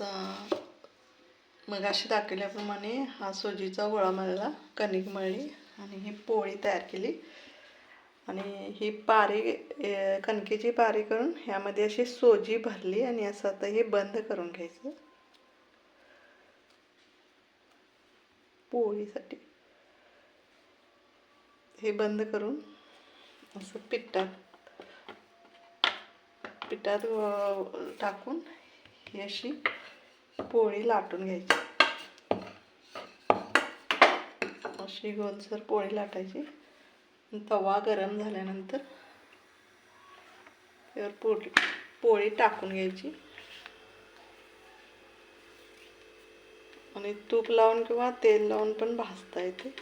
आता मग अशी दाखवल्याप्रमाणे हा सोजीचा गोळा मळला कणिक मळली आणि ही पोळी तयार केली. आणि ही पारी कणकेची पारी करून ह्यामध्ये अशी सोजी भरली आणि असं आता हे बंद करून घ्यायचं. पोळीसाठी. हे बंद करून असं पिठात पिठात टाकून ही अशी पोळी लाटून घ्यायची. अशी गोलसर पोळी लाटायची. तवा गरम झाल्यानंतर त्यावर पोळी पोळी टाकून घ्यायची. आणि तूप लावून किंवा तेल लावून पण भाजता येते.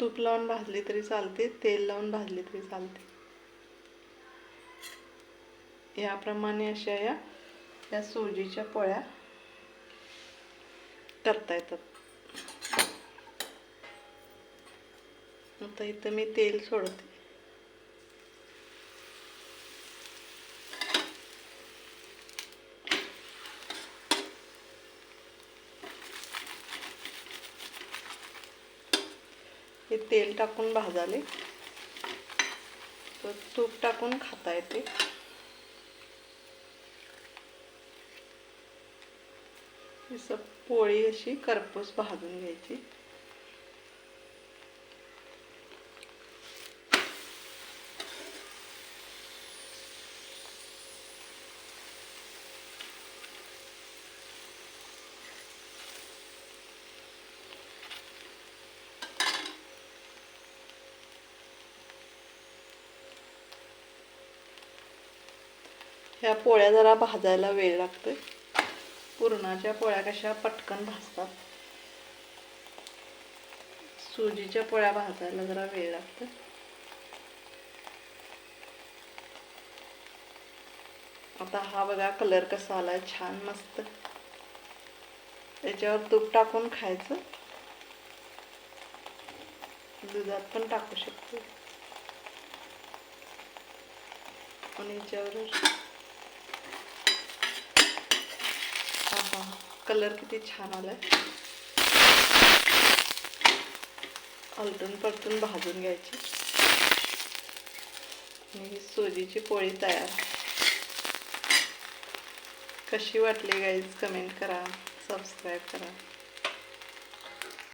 तूप लावून भाजली तरी चालते तेल लावून भाजली तरी चालते. याप्रमाणे अशा या या सोजीच्या पोळ्या करता येतात. आता इथं मी तेल सोडते. हे तेल टाकून भाजाले. तर तूप टाकून खाता येते. असं पोळी अशी करपूस भाजून घ्यायची. ह्या पोळ्या जरा भाजायला वेळ लागतोय. पुरणाच्या पोळ्या कशा पटकन भाजतात. सुजीच्या पोळ्या भाजायला जरा वेळ लागतो. आता हा बघा कलर कसा आलाय छान मस्त. त्याच्यावर तूप टाकून खायचं. दुधात पण टाकू शकतो. आणि याच्यावर हा कलर किती छान आलाय. आलटून परतून भाजून घ्यायची. आणि ही सोजीची पोळी तयार. कशी वाटली गाईज कमेंट करा सबस्क्राईब करा.